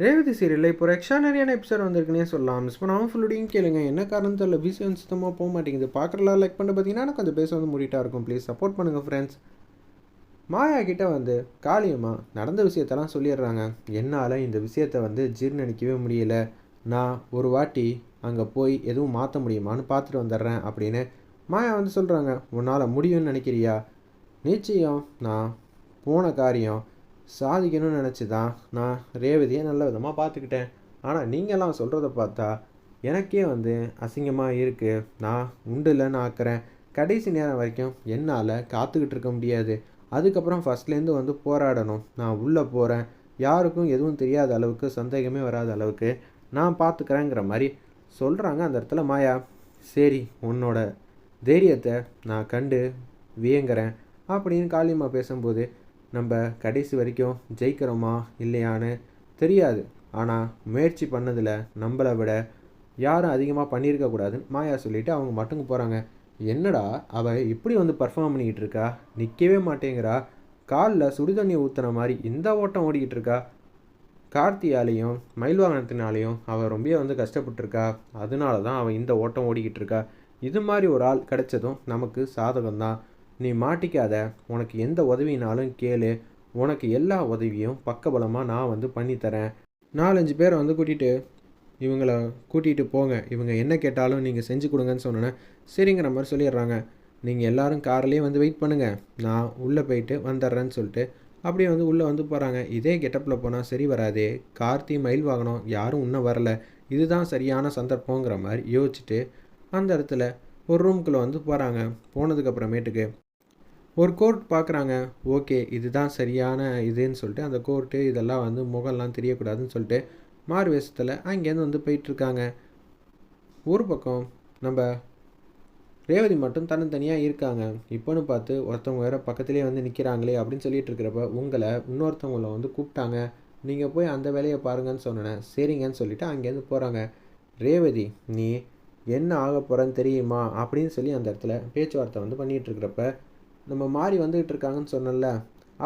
ரேவதி சீரியலில் இப்போ ஒரு எக்ஸ்ட்ரானரியான எபிசோட் வந்திருக்குன்னே சொல்லலாம். மிஸ் பண்ணாமல் ஃபுல்லுடையும் கேளுங்க. என்ன காரணம் தெரியல. விஷயம் சுத்தமாக போக மாட்டேங்குது. பார்க்குறலாம் லைக் பண்ணி பார்த்தீங்கன்னா எனக்கு கொஞ்சம் பேச வந்து முடிட்டா இருக்கும். ப்ளீஸ் சப்போர்ட் பண்ணுங்கள் ஃப்ரெண்ட்ஸ் மாயா கிட்ட வந்து காளியம்மா நடந்த விஷயத்தெல்லாம் சொல்லிடுறாங்க. என்னால் இந்த விஷயத்தை வந்து ஜீர்ணிக்கவே முடியல. நான் ஒரு வாட்டி அங்கே போய் எதுவும் மாற்ற முடியுமான்னு பார்த்துட்டு வந்துடுறேன் அப்படின்னு மாயா வந்து சொல்கிறாங்க உன்னால் முடியும்னு நினைக்கிறியா? நிச்சயம் நான் போன காரியம் சாதிக்கணும்னு நினச்சி தான் நான் ரேவதியை நல்ல விதமாக பார்த்துக்கிட்டேன் ஆனால் நீங்கள்லாம் சொல்கிறத பார்த்தா எனக்கே வந்து அசிங்கமாக இருக்குது நான் உண்டுலன்னு ஆக்குறேன். கடைசி நேரம் வரைக்கும் என்னால் காத்துக்கிட்டு இருக்க முடியாது. அதுக்கப்புறம் ஃபஸ்ட்லேருந்து வந்து போராடணும். நான் உள்ளே போகிறேன் யாருக்கும் எதுவும் தெரியாத அளவுக்கு சந்தேகமே வராத அளவுக்கு நான் பார்த்துக்கிறேங்கிற மாதிரி சொல்கிறாங்க அந்த இடத்துல மாயா. சரி உன்னோட தைரியத்தை நான் கண்டு வியங்குறேன். அப்படின்னு காளியம்மா பேசும்போது நம்ம கடைசி வரைக்கும் ஜெயிக்கிறோமா இல்லையான்னு தெரியாது. ஆனால் முயற்சி பண்ணதில் நம்மளை விட யாரும் அதிகமாக பண்ணியிருக்க கூடாதுன்னு மாயா சொல்லிவிட்டு அவங்க மட்டுங்க போகிறாங்க என்னடா அவள் இப்படி வந்து பர்ஃபார்ம் பண்ணிக்கிட்டு இருக்கா? நிற்கவே மாட்டேங்கிறா. காலில் சுடுதண்ணி ஊற்றுன மாதிரி இந்த ஓட்டம் ஓடிக்கிட்டு இருக்கா? கார்த்தியாலேயும் மயில் வாகனத்தினாலேயும் அவள் ரொம்ப வந்து கஷ்டப்பட்டுருக்கா. அதனால தான் அவள் இந்த ஓட்டம் ஓடிக்கிட்டு இருக்கா. இது மாதிரி ஒரு ஆள் கிடைச்சதும் நமக்கு சாதகம் தான் நீ மாட்டிக்காத உனக்கு எந்த உதவினாலும் கேளு. உனக்கு எல்லா உதவியும் பக்கபலமாக நான் வந்து பண்ணித்தரேன் நாலஞ்சு பேரை வந்து கூட்டிகிட்டு இவங்கள கூட்டிகிட்டு போங்க. இவங்க என்ன கேட்டாலும் நீங்கள் செஞ்சு கொடுங்கன்னு சொன்னேன் சரிங்கிற மாதிரி சொல்லிடுறாங்க. நீங்கள் எல்லோரும் கார்லேயே வந்து வெயிட் பண்ணுங்கள் நான் உள்ளே போயிட்டு வந்துடுறேன்னு சொல்லிட்டு அப்படியே வந்து உள்ளே வந்து போகிறாங்க இதே கெட்டப்பில் போனால் சரி வராதே. கார்த்தி மயில் வாகனம் யாரும் இன்னும் வரல. இதுதான் சரியான சந்தர்ப்பங்கிற மாதிரி யோசிச்சுட்டு அந்த இடத்துல ஒரு ரூம்குள்ளே வந்து போகிறாங்க போனதுக்கப்புறமேட்டுக்கு ஒரு கோர்ட் பார்க்குறாங்க ஓகே இதுதான் சரியான இதுன்னு சொல்லிட்டு அந்த கோர்ட்டு இதெல்லாம் வந்து முகம்லாம் தெரியக்கூடாதுன்னு சொல்லிட்டு மாறு வேஷத்தில் அங்கேருந்து வந்து போயிட்டுருக்காங்க. ஒரு பக்கம் நம்ம ரேவதி மட்டும் தனித்தனியாக இருக்காங்க. இப்போன்னு பார்த்து ஒருத்தவங்க வேறு பக்கத்துலேயே வந்து நிற்கிறாங்களே அப்படின்னு சொல்லிட்டு இருக்கிறப்ப உங்களை இன்னொருத்தவங்கள வந்து கூப்பிட்டாங்க. நீங்கள் போய் அந்த வேலையை பாருங்கன்னு சொன்னேன். சரிங்கன்னு சொல்லிவிட்டு அங்கேருந்து போகிறாங்க ரேவதி நீ என்ன ஆக போகிறேன்னு தெரியுமா? அப்படின்னு சொல்லி அந்த இடத்துல பேச்சுவார்த்தை வந்து பண்ணிகிட்டு இருக்கிறப்ப நம்ம மாறி வந்துகிட்டு இருக்காங்கன்னு சொன்னல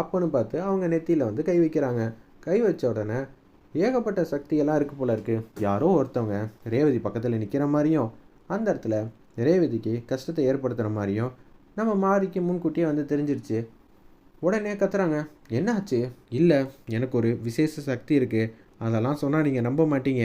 அப்போன்னு பார்த்து அவங்க நெத்தியில் வந்து கை வைக்கிறாங்க. கை வச்ச உடனே ஏகப்பட்ட சக்தியெல்லாம் இருக்குது போல இருக்குது யாரோ ஒருத்தவங்க ரேவதி பக்கத்தில் நிற்கிற மாதிரியும் அந்த இடத்துல ரேவதிக்கு கஷ்டத்தை ஏற்படுத்துகிற மாதிரியும் நம்ம மாறிக்கு முன்கூட்டியே வந்து தெரிஞ்சிருச்சு. உடனே கத்துறாங்க என்னாச்சு? இல்லை எனக்கு ஒரு விசேஷ சக்தி இருக்குது அதெல்லாம் சொன்னால் நீங்கள் நம்ப மாட்டீங்க.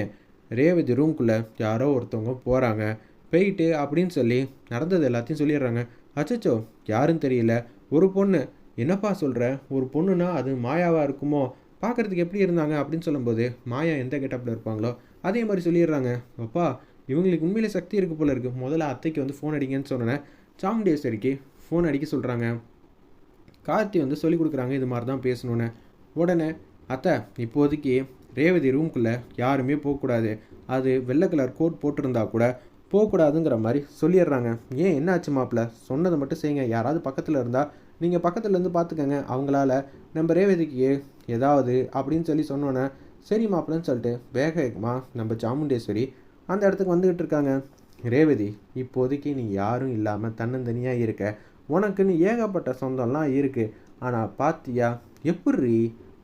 ரேவதி ரூம்குள்ளே யாரோ ஒருத்தவங்க போகிறாங்க போயிட்டு அப்படின்னு சொல்லி நடந்தது எல்லாத்தையும் சொல்லிடுறாங்க. அச்சச்சோ யாருன்னு தெரியல. ஒரு பொண்ணு. என்னப்பா சொல்கிற ஒரு பொண்ணுனா அது மாயாவாக இருக்குமோ? பார்க்குறதுக்கு எப்படி இருந்தாங்க? அப்படின்னு சொல்லும்போது மாயா எந்த கெட்டப்பில் இருப்பாங்களோ அதே மாதிரி சொல்லிடுறாங்க. அப்பா இவங்களுக்கு உண்மையிலே சக்தி இருக்குது போல இருக்குது முதல்ல அத்தைக்கு வந்து ஃபோன் அடிங்கன்னு சொன்னேன் சாமுண்டேஸ்வரிக்கு ஃபோன் அடிக்க சொல்கிறாங்க கார்த்தி வந்து சொல்லி கொடுக்குறாங்க இது மாதிரி தான் பேசணுன்னு உடனே அத்தை இப்போதைக்கு ரேவதி ரூம்குள்ளே யாருமே போகக்கூடாது. அது வெள்ளை கலர் கோட் போட்டிருந்தா கூட போகக்கூடாதுங்கிற மாதிரி சொல்லிடுறாங்க. ஏன் என்ன ஆச்சு மாப்பிள்ள சொன்னதை மட்டும் செய்யுங்க. யாராவது பக்கத்தில் இருந்தால் நீங்கள் பக்கத்துலேருந்து பார்த்துக்கங்க அவங்களால நம்ம ரேவதிக்கு ஏதாவது அப்படின்னு சொல்லி சொன்னோன்னே சரி மாப்பிள்ளன்னு சொல்லிட்டு வேக வேகமாக நம்ம சாமுண்டேஸ்வரி அந்த இடத்துக்கு வந்துக்கிட்டு இருக்காங்க. ரேவதி இப்போதைக்கு நீ யாரும் இல்லாமல் தன்னந்தனியாக இருக்க. உனக்குன்னு ஏகப்பட்ட சொந்தம்லாம் இருக்குது ஆனால் பாத்தியா எப்படி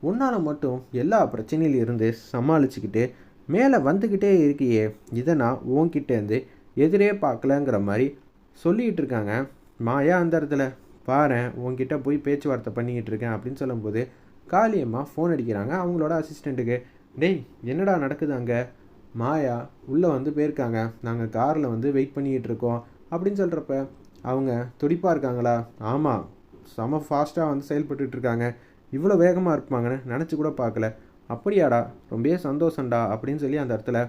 உன்னால் மட்டும் எல்லா பிரச்சனையிலும் இருந்து சமாளிச்சுக்கிட்டு மேலே வந்துக்கிட்டே இருக்கியே. இதை நான் உன்கிட்டேருந்து எதிரே பார்க்கலங்கிற மாதிரி சொல்லிகிட்டு இருக்காங்க. மாயா அந்த இடத்துல பாரு உங்ககிட்ட போய் பேச்சுவார்த்தை பண்ணிக்கிட்டு இருக்கேன் அப்படின்னு சொல்லும்போது காளியம்மா ஃபோன் அடிக்கிறாங்க. அவங்களோட அசிஸ்டண்ட்டுக்கு டேய் என்னடா நடக்குது அங்கே? மாயா உள்ளே வந்து போயிருக்காங்க. நாங்கள் காரில் வந்து வெயிட் பண்ணிக்கிட்டு இருக்கோம் அப்படின்னு சொல்கிறப்ப அவங்க துடிப்பாக இருக்காங்களா? ஆமாம் செம ஃபாஸ்ட்டாக வந்து செயல்பட்டுட்டு இருக்காங்க. இவ்வளோ வேகமாக இருப்பாங்கன்னு நினச்சி கூட பார்க்கல. அப்படியாடா ரொம்பவே சந்தோஷம்டா அப்படின்னு சொல்லி அந்த இடத்துல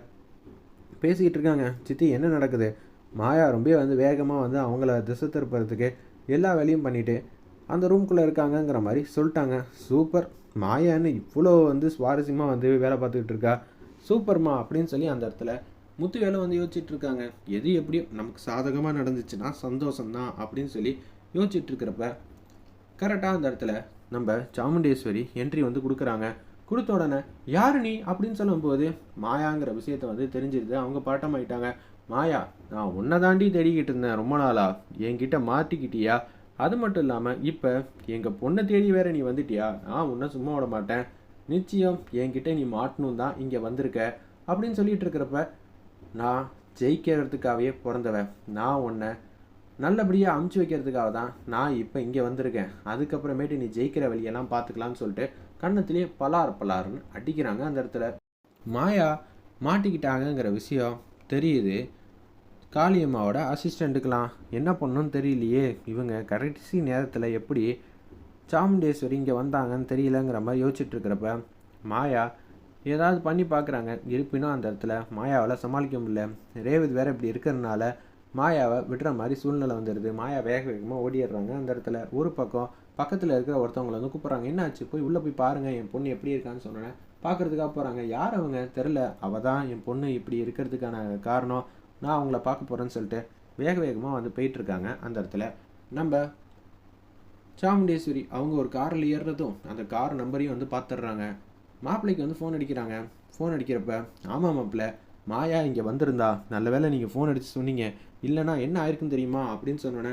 பேசிக்கிட்டு இருக்காங்க சித்தி என்ன நடக்குது? மாயா ரொம்ப வந்து வேகமாக வந்து அவங்கள திசை திருப்புறதுக்கு எல்லா வேலையும் பண்ணிவிட்டு அந்த ரூம்குள்ளே இருக்காங்கங்கிற மாதிரி சொல்லிட்டாங்க. சூப்பர். மாயான்னு இவ்வளோ வந்து சுவாரஸ்யமாக வந்து வேலை பார்த்துக்கிட்டு இருக்கா? சூப்பர்மா அப்படின்னு சொல்லி அந்த இடத்துல முத்து வேலை வந்து யோசிச்சுட்டு இருக்காங்க எது எப்படியும் நமக்கு சாதகமாக நடந்துச்சுன்னா சந்தோஷம்தான் அப்படின்னு சொல்லி யோசிச்சுட்டு இருக்கிறப்ப கரெக்டாக அந்த இடத்துல நம்ம சாமுண்டேஸ்வரி என்ட்ரி வந்து கொடுக்குறாங்க. கொடுத்த உடனே யாரு நீ? அப்படின்னு சொல்லும்போது மாயாங்கிற விஷயத்த வந்து தெரிஞ்சிருது. அவங்க பாட்டமாயிட்டாங்க மாயா நான் உன்னை தாண்டி தேடிக்கிட்டு இருந்தேன் ரொம்ப நாளா. என்கிட்ட மாட்டிக்கிட்டியா? அது மட்டும் இல்லாமல் இப்போ எங்கள் பொண்ணை தேடி வேற நீ வந்துட்டியா? நான் உன்னை சும்மா விட மாட்டேன். நிச்சயம் என்கிட்ட நீ மாட்டணும் தான் இங்கே வந்திருக்க. அப்படின்னு சொல்லிட்டு இருக்கிறப்ப நான் ஜெயிக்கிறதுக்காகவே பிறந்தவன். நான் உன்னை நல்லபடியாக அமுச்சு வைக்கிறதுக்காக தான் நான் இப்போ இங்கே வந்திருக்கேன். அதுக்கப்புறமேட்டு நீ ஜெயிக்கிற வழியெல்லாம் பார்த்துக்கலான்னு சொல்லிட்டு கன்னத்திலே பலார் பலார்னு அடிக்கிறாங்க அந்த இடத்துல. மாயா மாட்டிக்கிட்டாங்கங்கிற விஷயம் தெரியுது. காளியம்மாவோட அசிஸ்டண்ட்டுக்கெலாம் என்ன பண்ணணும்னு தெரியலையே. இவங்க கடைசி நேரத்தில் எப்படி சாமுண்டேஸ்வரி இங்கே வந்தாங்கன்னு தெரியலங்கிற மாதிரி யோசிச்சுட்ருக்கிறப்ப மாயா ஏதாவது பண்ணி பார்க்குறாங்க. இருப்பினும் அந்த இடத்துல மாயாவால் சமாளிக்க முடியல. ரேவதி வேறு இப்படி இருக்கிறதுனால மாயாவை விடுற மாதிரி சூழ்நிலை வந்துடுது. மாயா வேக வேகமாக ஓடிடுறாங்க அந்த இடத்துல. ஒரு பக்கம் பக்கத்தில் இருக்கிற ஒருத்தவங்களை வந்து கூப்பிட்றாங்க என்னாச்சு? போய் உள்ளே போய் பாருங்கள் என் பொண்ணு எப்படி இருக்கான்னு சொன்னேன் பார்க்கறதுக்காக போகிறாங்க யார் அவங்க? தெரில அவள் தான் என் பொண்ணு இப்படி இருக்கிறதுக்கான காரணம். நான் அவங்கள பார்க்க போகிறேன்னு சொல்லிட்டு வேக வேகமாக வந்து போயிட்டுருக்காங்க அந்த இடத்துல. நம்ம சாமுண்டேஸ்வரி அவங்க ஒரு காரில் ஏறுறதும் அந்த கார் நம்பரையும் வந்து பார்த்துடுறாங்க மாப்பிள்ளைக்கு வந்து ஃபோன் அடிக்கிறாங்க. ஃபோன் அடிக்கிறப்ப ஆமாம் மாப்பிள்ள மாயா இங்கே வந்திருந்தா. நல்ல வேளை நீங்கள் ஃபோன் அடித்து சொன்னீங்க. இல்லைனா என்ன ஆயிருக்குன்னு தெரியுமா? அப்படின்னு சொன்னோன்னே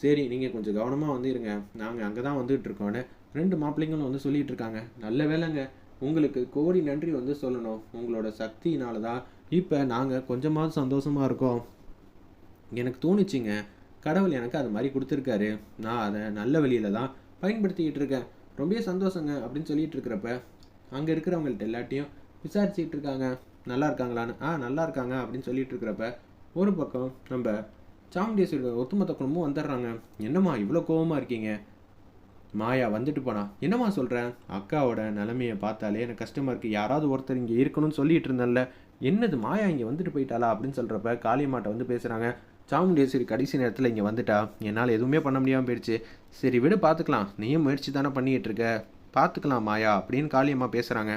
சரி நீங்கள் கொஞ்சம் கவனமாக வந்து இருங்க. நாங்கள் அங்கே தான் வந்துகிட்டு இருக்கோன்னு ரெண்டு மாப்பிள்ளைங்களும் வந்து சொல்லிகிட்டு இருக்காங்க நல்ல வேலைங்க உங்களுக்கு கோடி நன்றி வந்து சொல்லணும். உங்களோட சக்தியினால தான் இப்போ நாங்கள் கொஞ்சமாவது சந்தோஷமாக இருக்கோம். எனக்கு தோணுச்சுங்க. கடவுள் எனக்கு அது மாதிரி கொடுத்துருக்காரு. நான் அதை நல்ல வழியில தான் பயன்படுத்திக்கிட்டு இருக்கேன் ரொம்ப சந்தோஷங்க அப்படின்னு சொல்லிட்டு இருக்கிறப்ப அங்கே இருக்கிறவங்கள்ட்ட எல்லாத்தையும் விசாரிச்சுக்கிட்டு இருக்காங்க நல்லா இருக்காங்களான்னு? ஆ நல்லா இருக்காங்க அப்படின்னு சொல்லிட்டு இருக்கிறப்ப ஒரு பக்கம் நம்ம சாமுண்டேஸ்வரி ஒத்துமொத்த குடும்பம் வந்துடுறாங்க. என்னம்மா இவ்வளோ கோவமாக இருக்கீங்க? மாயா வந்துட்டு போனா என்னம்மா சொல்கிறேன் அக்காவோட நிலமையை பார்த்தாலே எனக்கு கஷ்டமாக இருக்குது யாராவது ஒருத்தர் இங்கே இருக்கணும்னு சொல்லிட்டு இருந்தேன்ல. என்னது மாயா இங்கே வந்துட்டு போயிட்டாளா அப்படின்னு சொல்கிறப்ப காளியம்மாட்ட வந்து பேசுகிறாங்க சாமுண்டேஸ்வரி கடைசி நேரத்தில் இங்கே வந்துட்டா. என்னால் எதுவுமே பண்ண முடியாமல் போயிடுச்சு. சரி விடு பார்த்துக்கலாம் நீயும் முயற்சி தானே பண்ணிகிட்டு இருக்க. பார்த்துக்கலாம் மாயா அப்படின்னு காளியம்மா பேசுகிறாங்க